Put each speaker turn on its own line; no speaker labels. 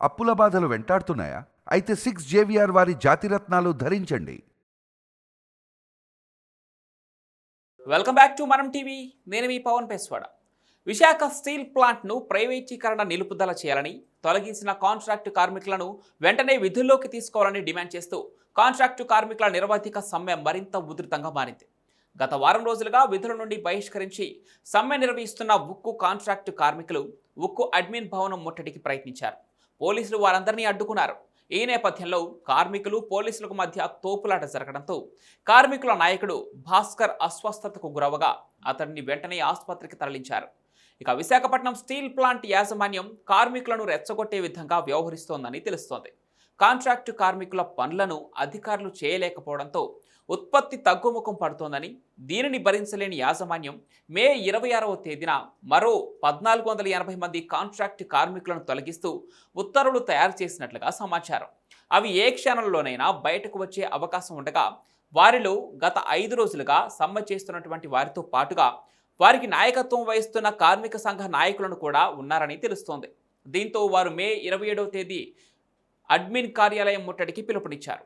అప్పుల బాధలు వెంటాడుతున్నాయా? అయితే సిక్స్ జేవిఆర్ వారి జాతిరత్నాలు ధరించండి.
Welcome back to Manam TV నేను మీ పవన్ పేస్వాడ. విశాఖ స్టీల్ ప్లాంట్ను ప్రైవేటీకరణ నిలుపుదల చేయాలని తొలగించిన కాంట్రాక్టు కార్మికులను వెంటనే విధుల్లోకి తీసుకోవాలని డిమాండ్ చేస్తూ కాంట్రాక్టు కార్మికుల నిరవధిక సమ్మె మరింత ఉధృతంగా మారింది. గత వారం రోజులుగా విధుల నుండి బహిష్కరించి సమ్మె నిర్వహిస్తున్న ఉక్కు కాంట్రాక్టు కార్మికులు ఉక్కు అడ్మిన్ భవనం ముట్టడికి ప్రయత్నించారు. పోలీసులు వారందరినీ అడ్డుకున్నారు. ఈ నేపథ్యంలో కార్మికులు పోలీసులకు మధ్య తోపులాట జరగడంతో కార్మికుల నాయకుడు భాస్కర్ అస్వస్థతకు గురవగా అతడిని వెంటనే ఆసుపత్రికి తరలించారు. ఇక విశాఖపట్నం స్టీల్ ప్లాంట్ యాజమాన్యం కార్మికులను రెచ్చగొట్టే విధంగా వ్యవహరిస్తోందని తెలుస్తోంది. కాంట్రాక్టు కార్మికుల పనులను అధికారులు చేయలేకపోవడంతో ఉత్పత్తి తగ్గుముఖం పడుతోందని దీనిని భరించలేని యాజమాన్యం మే ఇరవై ఆరవ తేదీన మరో పద్నాలుగు వందల ఎనభై మంది కాంట్రాక్టు కార్మికులను తొలగిస్తూ ఉత్తర్వులు తయారు చేసినట్లుగా సమాచారం. అవి ఏ క్షణంలోనైనా బయటకు వచ్చే అవకాశం ఉండగా వారిలో గత ఐదు రోజులుగా సమ్మె చేస్తున్నటువంటి వారితో పాటుగా వారికి నాయకత్వం వహిస్తున్న కార్మిక సంఘ నాయకులను కూడా ఉన్నారని తెలుస్తోంది. దీంతో వారు మే ఇరవై ఏడవ తేదీ అడ్మిన్ కార్యాలయం ముట్టడికి పిలుపునిచ్చారు.